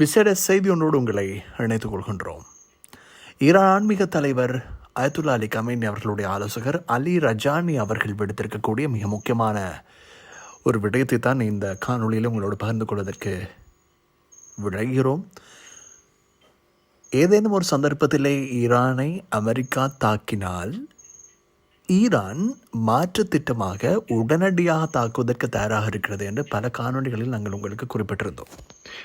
விசேட செய்தி ஒன்றோடு உங்களை இணைத்துக் கொள்கின்றோம். ஈரான் ஆன்மீக தலைவர் அயத்துல்லா அலி கமேனி அவர்களுடைய ஆலோசகர் அலி ரஜானி அவர்கள் விடுத்திருக்கக்கூடிய மிக முக்கியமான ஒரு விடயத்தை தான் இந்த காணொளியில் உங்களோடு பகிர்ந்து கொள்வதற்கு விளைகிறோம் ஏதேனும் ஒரு சந்தர்ப்பத்திலே ஈரானை அமெரிக்கா தாக்கினால் ஈரான் மாற்று திட்டமாக உடனடியாக தாக்குவதற்கு தயாராக இருக்கிறது என்று பல காணொலிகளில் நாங்கள் உங்களுக்கு குறிப்பிட்டிருந்தோம்.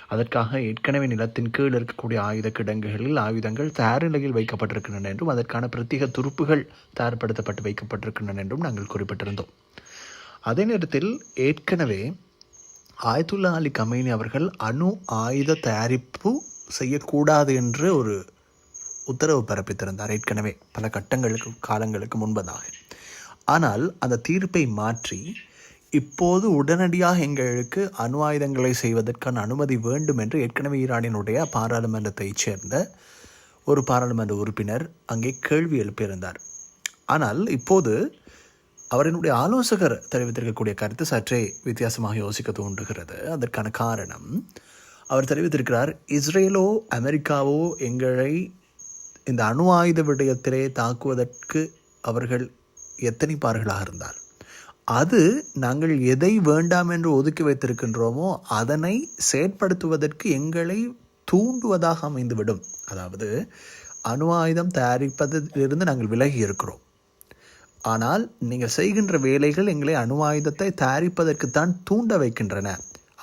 அதற்காக ஏற்கனவே நிலத்தின் கீழ் இருக்கக்கூடிய ஆயுத கிடங்குகளில் ஆயுதங்கள் தயார் நிலையில் வைக்கப்பட்டிருக்கின்றன என்றும் அதற்கான பிரத்யேக துருப்புகள் தயார்படுத்தப்பட்டு வைக்கப்பட்டிருக்கின்றன என்றும் நாங்கள் குறிப்பிட்டிருந்தோம். அதே நேரத்தில் ஏற்கனவே ஆயத்துல்லா அலி கமேனி அவர்கள் அணு ஆயுத தயாரிப்பு செய்யக்கூடாது என்று ஒரு உத்தரவு பிறப்பித்திருந்தார் ஏற்கனவே. பல கட்டங்களுக்கு காலங்களுக்கு முன்பதாக. ஆனால் அந்த தீர்ப்பை மாற்றி இப்போது உடனடியாக எங்களுக்கு அணு ஆயுதங்களை செய்வதற்கான அனுமதி வேண்டும் என்று ஏற்கனவே ஈரானினுடைய பாராளுமன்றத்தைச் சேர்ந்த ஒரு பாராளுமன்ற உறுப்பினர் அங்கே கேள்வி எழுப்பியிருந்தார். ஆனால் இப்போது அவரினுடைய ஆலோசகர் தெரிவித்திருக்கக்கூடிய கருத்து சற்றே வித்தியாசமாக யோசிக்க தோன்றுகிறது அதற்கான காரணம் அவர் தெரிவித்திருக்கிறார் இஸ்ரேலோ அமெரிக்காவோ எங்களை இந்த அணு ஆயுத விடயத்திலே தாக்குவதற்கு அவர்கள் எத்தனைப்பார்களாக இருந்தால் அது நாங்கள் எதை வேண்டாம் என்று ஒதுக்கி வைத்திருக்கின்றோமோ அதனை செயற்படுத்துவதற்கு எங்களை தூண்டுவதாக அமைந்துவிடும். அதாவது அணு ஆயுதம் தயாரிப்பதிலிருந்து நாங்கள் விலகி இருக்கிறோம். ஆனால் நீங்கள் செய்கின்ற வேலைகள் எங்களை அணு ஆயுதத்தை தயாரிப்பதற்குத்தான் தூண்ட வைக்கின்றன.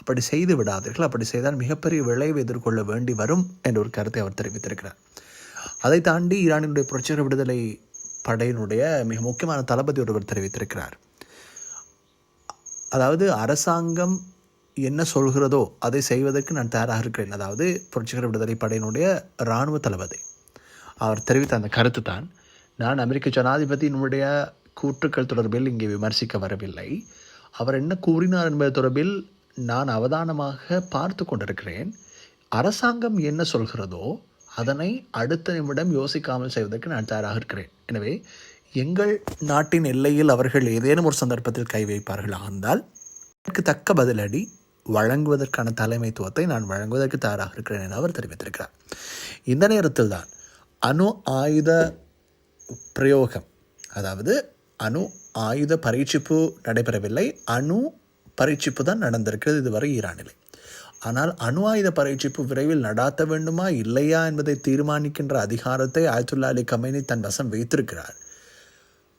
அப்படி செய்து விடாதீர்கள். அப்படி செய்தால் மிகப்பெரிய விளைவு எதிர்கொள்ள வேண்டி வரும் என்ற ஒரு கருத்தை அவர் தெரிவித்திருக்கிறார். அதை தாண்டி ஈரானினுடைய புரட்சிகர விடுதலை படையினுடைய மிக முக்கியமான தளபதி ஒருவர் தெரிவித்திருக்கிறார். அதாவது அரசாங்கம் என்ன சொல்கிறதோ அதை செய்வதற்கு நான் தயாராக இருக்கிறேன். அதாவது புரட்சிகர விடுதலை படையினுடைய இராணுவ தளபதி. அவர் தெரிவித்த அந்த கருத்து தான் நான் அமெரிக்க ஜனாதிபதியினுடைய கூற்றுக்கள் தொடர்பில் இங்கே விமர்சிக்க வரவில்லை. அவர் என்ன கூறினார் என்பது தொடர்பில் நான் அவதானமாக பார்த்து கொண்டிருக்கிறேன். அரசாங்கம் என்ன சொல்கிறதோ அதனை அடுத்த நிமிடம் யோசிக்காமல் செய்வதற்கு நான் தயாராக இருக்கிறேன். எனவே எங்கள் நாட்டின் எல்லையில் அவர்கள் ஏதேனும் ஒரு சந்தர்ப்பத்தில் கை வைப்பார்கள் இருந்தால் அதற்கு தக்க பதிலடி வழங்குவதற்கான தலைமைத்துவத்தை நான் வழங்குவதற்கு தயாராக இருக்கிறேன் என அவர் தெரிவித்திருக்கிறார். இந்த நேரத்தில் தான் அணு ஆயுத பிரயோகம் அதாவது அணு ஆயுத பரீட்சிப்பு நடைபெறவில்லை அணு பரீட்சிப்பு தான் நடந்திருக்கிறது இதுவரை ஈரானிலே. ஆனால் அணு ஆயுத பரீட்சிப்பு விரைவில் நடாத்த வேண்டுமா இல்லையா என்பதை தீர்மானிக்கின்ற அதிகாரத்தை ஆயத்துல்லா அலி கமேனி தன் வசம் வைத்திருக்கிறார்.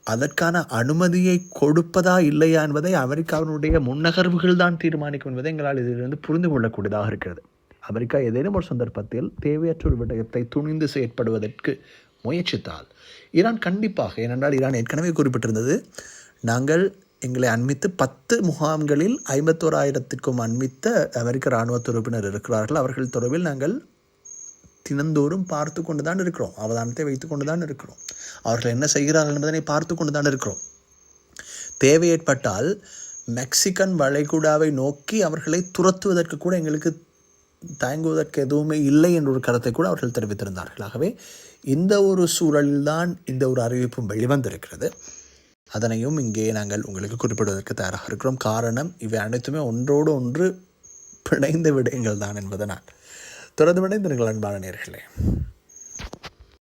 அதற்கான அனுமதியை கொடுப்பதா இல்லையா என்பதை அமெரிக்காவினுடைய முன்னகர்வுகள் தான் தீர்மானிக்கும் என்பதை எங்களால் இதிலிருந்து புரிந்து கொள்ளக்கூடியதாக இருக்கிறது. அமெரிக்கா ஏதேனும் ஒரு சந்தர்ப்பத்தில் தேவையற்ற ஒரு விடயத்தை துணிந்து செயற்படுவதற்கு முயற்சித்தால் ஈரான் கண்டிப்பாக ஏனென்றால் ஈரான் ஏற்கனவே குறிப்பிட்டிருந்தது நாங்கள் எங்களை அண்மித்து பத்து முகாம்களில் ஐம்பத்தோராயிரத்திற்கும் அண்மித்த அமெரிக்க இராணுவ துறப்பினர் இருக்கிறார்கள். அவர்கள் தொடர்பில் நாங்கள் தினந்தோறும் பார்த்து கொண்டு தான் இருக்கிறோம். அவதானத்தை வைத்து கொண்டு தான் இருக்கிறோம். அவர்கள் என்ன செய்கிறார்கள் என்பதனை பார்த்து கொண்டு தான் இருக்கிறோம். தேவை ஏற்பட்டால் மெக்சிகன் வளைகுடாவை நோக்கி அவர்களை துரத்துவதற்கு கூட எங்களுக்கு தயங்குவதற்கு எதுவுமே இல்லை என்ற ஒரு கருத்தை கூட அவர்கள் தெரிவித்திருந்தார்கள். ஆகவே இந்த ஒரு சூழலில்தான் இந்த ஒரு அறிவிப்பும் வெளிவந்திருக்கிறது. அதனையும் இங்கே நாங்கள் உங்களுக்கு குறிப்பிடுவதற்கு தயாராக இருக்கிறோம். காரணம் இவை அனைத்துமே ஒன்றோடு ஒன்று பிணைந்த விடயங்கள் தான் என்பதனால். தொடர்ந்து இணைந்திருங்கள் அன்பான நேர்களே.